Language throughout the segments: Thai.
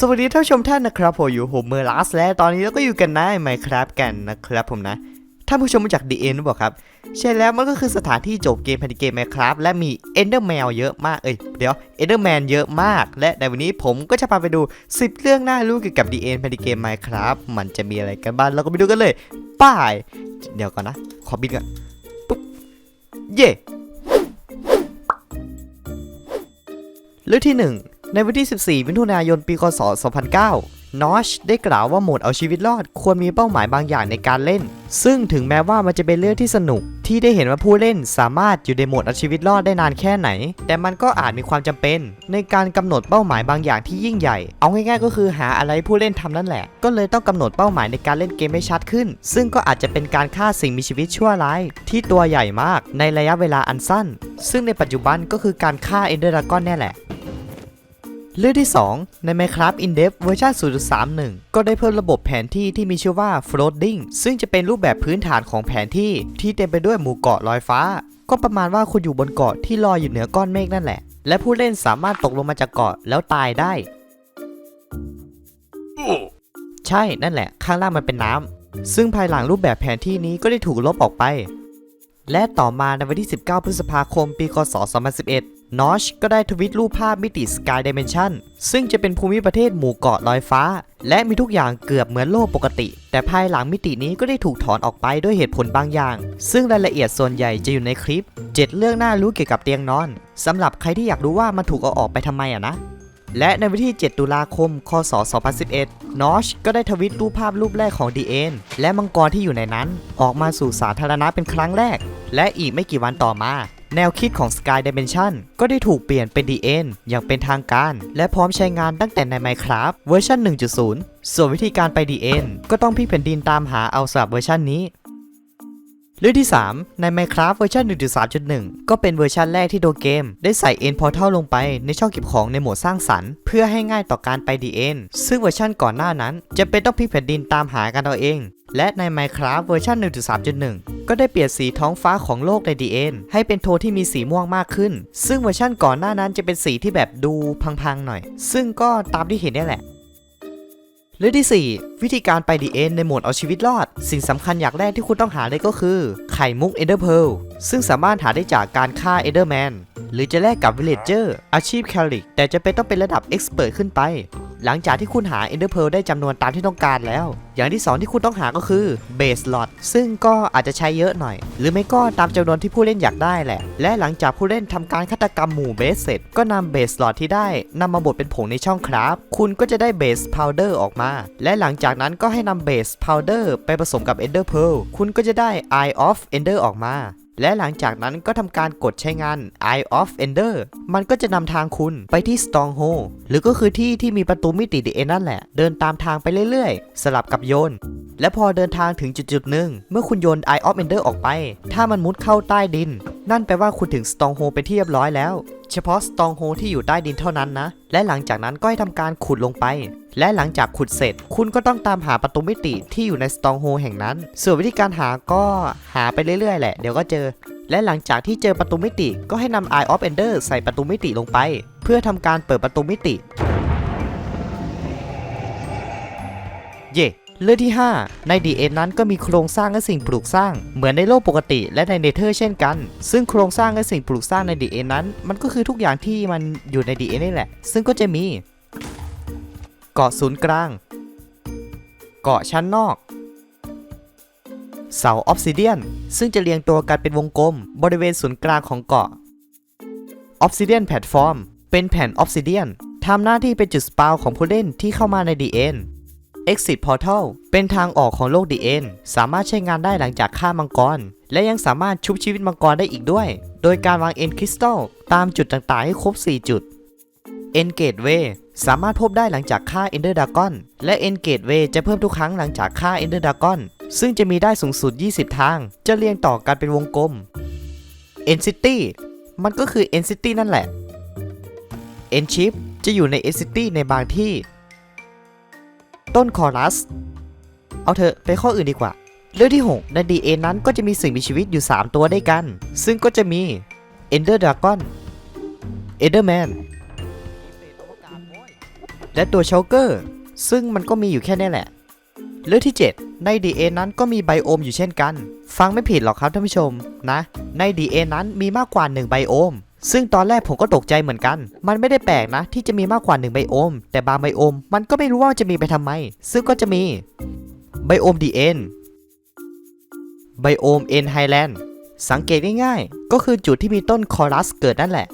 สวัสดีท่านผู้ชมท่านนะครับผมอยู่ผมเมอร์ลัสและตอนนี้เราก็อยู่กันในไมครับกันนะครับผมนะท่านผู้ชมมาจาก DN หรือเปล่าครับ ใช่แล้วมันก็คือสถานที่จบเกมภายในเกม Minecraft และมี Enderman เยอะมากเอ้ยเดี๋ยว Enderman เยอะมาก และในวันนี้ผมก็จะพาไปดู 10 เรื่องน่ารู้เกี่ยวกับ DN ภายในเกม Minecraft มันจะมีอะไรกันบ้างเราก็ไปดูกันเลยไป้าย เดี๋ยวก่อนนะ ขอบินก่อนปุ๊บเย่เรื่องที่ 1 ในวันที่ 14 มิถุนายน ปี คศ 2009 นอชได้กล่าวว่าโหมดเอาชีวิตรอดควรมีเป้าหมายบางอย่างในการเล่น ซึ่งถึงแม้ว่ามันจะเป็นเรื่องที่สนุก ที่ได้เห็นว่าผู้เล่นสามารถอยู่ในโหมดเอาชีวิตรอดได้นานแค่ไหน แต่มันก็อาจมีความจำเป็น ในการกำหนดเป้าหมายบางอย่างที่ยิ่งใหญ่ เอาง่ายๆ ก็คือหาอะไรผู้เล่นทำนั่นแหละ ก็เลยต้องกำหนดเป้าหมายในการเล่นเกมให้ชัดขึ้น ซึ่งก็อาจจะเป็นการฆ่าสิ่งมีชีวิตชั่วร้ายที่ตัวใหญ่มาก ในระยะเวลาอันสั้น ซึ่งในปัจจุบันก็คือการฆ่าเอนเดอร์ดากอนแน่แหละ เรื่องที่ 2 ใน Minecraft in Depth เวอร์ชัน0.31 ก็ได้เพิ่มระบบแผนที่ที่มีชื่อว่า Floating ซึ่งจะเป็นรูปแบบพื้นฐานของแผนที่ที่เต็มไปด้วยหมู่เกาะลอยฟ้า ก็ประมาณว่าคุณอยู่บนเกาะที่ลอยอยู่เหนือก้อนเมฆนั่นแหละ และผู้เล่นสามารถตกลงมาจากเกาะแล้วตายได้ ใช่นั่นแหละ ข้างล่างมันเป็นน้ำซึ่งภายหลังรูปแบบแผนที่นี้ก็ได้ถูกลบออกไปและต่อมาในวันที่ 19 พฤษภาคม ปี คศ 2011 นอชก็ได้ทวิตรูปภาพมิติ Sky Dimension ซึ่งจะเป็นภูมิประเทศหมู่เกาะลอยฟ้า และมีทุกอย่างเกือบเหมือนโลกปกติ แต่ภายหลังมิตินี้ก็ได้ถูกถอนออกไปด้วยเหตุผลบางอย่าง ซึ่งรายละเอียดส่วนใหญ่จะอยู่ในคลิป 7 เรื่องน่ารู้เกี่ยวกับเตียงนอนสำหรับใครที่อยากรู้ว่ามันถูกเอาออกไปทำไมอะนะและในวันที่ 7 ตุลาคม คศ 2011 นอชก็ได้ทวิตรูปภาพรูปแรกของ DN และมังกรที่อยู่ในนั้น ออกมาสู่สาธารณะเป็นครั้งแรก และอีกไม่กี่วันต่อมา แนวคิดของ Sky Dimension ก็ได้ถูกเปลี่ยนเป็น DN อย่างเป็นทางการ และพร้อมใช้งานตั้งแต่ใน Minecraft เวอร์ชัน1.0 ส่วนวิธีการไป DN ก็ต้องพลิกแผ่นดินตามหาเอาสำหรับเวอร์ชันนี้เรื่องที่ 3 ใน Minecraft เวอร์ชัน1.3.1 ก็เป็นเวอร์ชันแรกที่โดเกม ได้ใส่ End Portal ลงไปในช่องเก็บของในโหมดสร้างสรรค์ เพื่อให้ง่ายต่อการไป DN ซึ่งเวอร์ชันก่อนหน้านั้น จะเป็นต้องพิกแผ่นดินตามหากันเอาเอง และใน Minecraft เวอร์ชัน1.3.1 ก็ได้เปลี่ยนสีท้องฟ้าของโลกใน DN ให้เป็นโทนที่มีสีม่วงมากขึ้น ซึ่งเวอร์ชันก่อนหน้านั้นจะเป็นสีที่แบบดูพังๆหน่อย ซึ่งก็ตามที่เห็นนี่แหละเรื่องที่ 4 วิธีการไปดีเอ็นในโหมดเอาชีวิตรอด สิ่งสำคัญอย่างแรกที่คุณต้องหาเลยก็คือ ไข่มุกเอเดอร์เพลซึ่งสามารถหาได้จากการฆ่าเอเดอร์แมนหรือจะแลกกับวิลเลจเจอร์อาชีพแคลิกแต่จะเป็นต้องเป็นระดับเอ็กซ์เพรสขึ้นไป หลังจากที่คุณหาเอเดอร์เพลได้จำนวนตามที่ต้องการแล้ว อย่างที่ 2 ที่คุณต้องหาก็คือเบสลอตซึ่งก็อาจจะใช้เยอะหน่อย หรือไม่ก็ตามจำนวนที่ผู้เล่นอยากได้แหละ และหลังจากผู้เล่นทำการฆาตกรรมหมู่เบสเสร็จ ก็นำเบสลอตที่ได้นำมาบดเป็นผงในช่องครับ คุณก็จะได้เบสพาวเดอร์ออกมา และหลังจากนั้นก็ให้นำเบสพาวเดอร์ไปผสมกับเอนเดอร์เพลคุณก็จะได้ Eye of Ender ออกมา และหลังจากนั้นก็ทำการกดใช้งาน Eye of Ender มันก็จะนำทางคุณไปที่ Stronghold หรือก็คือที่ที่มีประตูมิติดีเอนั่นแหละ เดินตามทางไปเรื่อยๆ สลับกับโยน และพอเดินทางถึงจุดๆหนึ่ง เมื่อคุณโยน Eye of Ender ออกไป ถ้ามันมุดเข้าใต้ดิน นั่นแปลว่าคุณถึง Stronghold เป็นที่เรียบร้อยแล้ว เฉพาะ Stronghold ที่อยู่ใต้ดินเท่านั้นนะ และหลังจากนั้นก็ให้ทำการขุดลงไป และหลังจากขุดเสร็จ คุณก็ต้องตามหาประตูมิติที่อยู่ใน Stronghold แห่งนั้น ส่วนวิธีการหาก็หาไปเรื่อยๆแหละ เดี๋ยวก็เจอ และหลังจากที่เจอประตูมิติ ก็ให้นำ Eye of Ender ใส่ประตูมิติลงไป เพื่อทำการเปิดประตูมิติ เย่ เรื่องที่ 5 ใน DN นั้นก็มีโครงสร้างและสิ่งปลูกสร้าง เหมือนในโลกปกติและในเนเธอร์เช่นกัน ซึ่งโครงสร้างและสิ่งปลูกสร้างใน DN นั้น มันก็คือทุกอย่างที่มันอยู่ใน DN นี่แหละ ซึ่งก็จะมี เกาะศูนย์กลาง เกาะชั้นนอก เสาออฟซิเดียน ซึ่งจะเรียงตัวกันเป็นวงกลม บริเวณศูนย์กลางของเกาะออฟซิเดียนแพลตฟอร์มเป็นแผ่นออฟซิเดียนทำหน้าที่เป็นจุดสปาวของผู้เล่นที่เข้ามาใน DN Exit Portal เป็นทางออกของโลก DN สามารถใช้งานได้หลังจากฆ่ามังกร และยังสามารถชุบชีวิตมังกรได้อีกด้วย โดยการวาง End Crystal ตามจุดต่างๆให้ครบ 4 จุด End Gateway สามารถพบได้หลังจากฆ่า Ender Dragon และ End Gateway จะเพิ่มทุกครั้งหลังจากฆ่า Ender Dragon ซึ่งจะมีได้สูงสุด 20 ทาง จะเรียงต่อกันเป็นวงกลม End City มันก็คือ End City นั่นแหละ End Ship จะอยู่ใน End City ในบางที่ ต้นคอรัส เอาเถอะไปข้ออื่นดีกว่า เรื่องที่ 6 ใน DA นั้นก็จะมีสิ่งมีชีวิตอยู่ 3 ตัวด้วยกัน ซึ่งก็จะมี Ender Dragon Enderman และตัวเชลเกอร์ ซึ่งมันก็มีอยู่แค่นี้แหละ เรื่องที่ 7 ใน DA นั้นก็มีไบโอมอยู่เช่นกัน ฟังไม่ผิดหรอกครับท่านผู้ชมนะ ใน DA นั้นมีมากกว่า 1 ไบโอม ซึ่งตอนแรกผมก็ตกใจเหมือนกัน มันไม่ได้แปลกนะ ที่จะมีมากกว่า1ไบโอม แต่บางไบโอม มันก็ไม่รู้ว่าจะมีไปทำไม ซึ่งก็จะมีไบโอม DN ไบโอม N Highland สังเกตง่ายๆ ก็คือจุดที่มีต้นคอรัสเกิดนั่นแหละ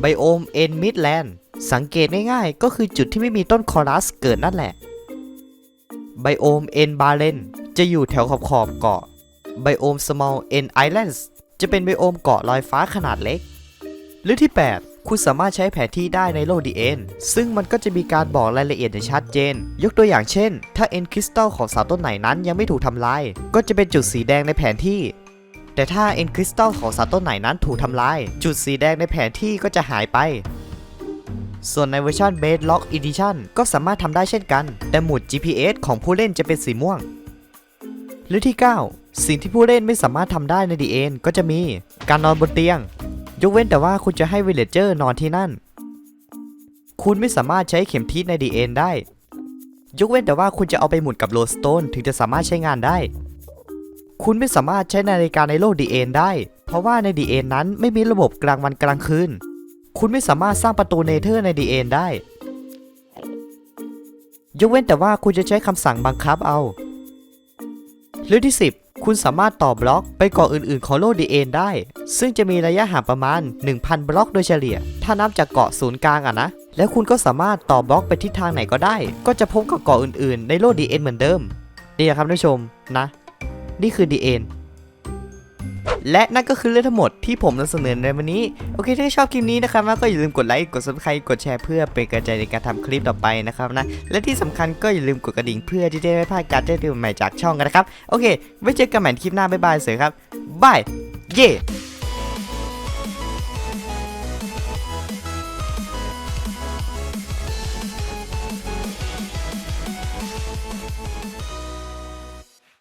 ไบโอม N Midland สังเกตง่ายๆ ก็คือจุดที่ไม่มีต้นคอรัสเกิดนั่นแหละไบโอม N Barren จะอยู่แถวขอบขอบเกาะไบโอม Small N Islands จะเป็นไบโอมเกาะลอยฟ้าขนาดเล็ก หรือที่ 8 คุณสามารถใช้แผนที่ได้ในโลกดีเอ็นซึ่งมันก็จะมีการบอกรายละเอียดอย่างชัดเจน ยกตัวอย่างเช่น ถ้าเอ็นคริสตัลของเสาต้นไหนนั้นยังไม่ถูกทำลาย ก็จะเป็นจุดสีแดงในแผนที่ แต่ถ้าเอ็นคริสตัลของเสาต้นไหนนั้นถูกทำลาย จุดสีแดงในแผนที่ก็จะหายไปส่วนในเวอร์ชัน Base Lock Edition ก็สามารถทำได้เช่นกัน แต่หมุด GPS ของผู้เล่นจะเป็นสีม่วง หรือที่ 9 สิ่งที่ผู้เล่นไม่สามารถทำได้ใน DN ก็จะมีการนอนบนเตียง ยกเว้นแต่ว่าคุณจะให้วิลเลเจอร์นอนที่นั่น คุณไม่สามารถใช้เข็มทิศใน DN ได้ ยกเว้นแต่ว่าคุณจะเอาไปหมุนกับโลสโตนถึงจะสามารถใช้งานได้ คุณไม่สามารถใช้นาฬิกาในโลก DN ได้ เพราะว่าใน DN นั้นไม่มีระบบกลางวันกลางคืน คุณไม่สามารถสร้างประตูเนเธอร์ใน DN ได้ ยกเว้นแต่ว่าคุณจะใช้คำสั่งบังคับเอา เรื่องที่ 10 คุณสามารถต่อบล็อกไปเกาะอื่นๆของโลกดีเอ็นได้ ซึ่งจะมีระยะห่างประมาณ 1,000 บล็อกโดยเฉลี่ย ถ้านับจากเกาะศูนย์กลางอะนะ แล้วคุณก็สามารถต่อบล็อกไปทิศทางไหนก็ได้ ก็จะพบกับเกาะอื่นๆ ในโลกดีเอ็นเหมือนเดิม นี่นะครับท่านผู้ชมนะ นี่คือดีเอ็น และนั่นก็คือเรื่องทั้งหมดที่ผมนำเสนอในวันนี้ โอเค ถ้าชอบคลิปนี้นะครับก็อย่าลืมกดไลค์ กด subscribe กดแชร์เพื่อเป็นกำลังใจในการทำคลิปต่อไปนะครับนะ และที่สำคัญก็อย่าลืมกดกระดิ่งเพื่อที่จะไม่พลาดการแจ้งเตือนใหม่จากช่องกันนะครับ โอเค ไว้เจอกันใหม่คลิปหน้าบ๊ายบายเสือครับบาย เย่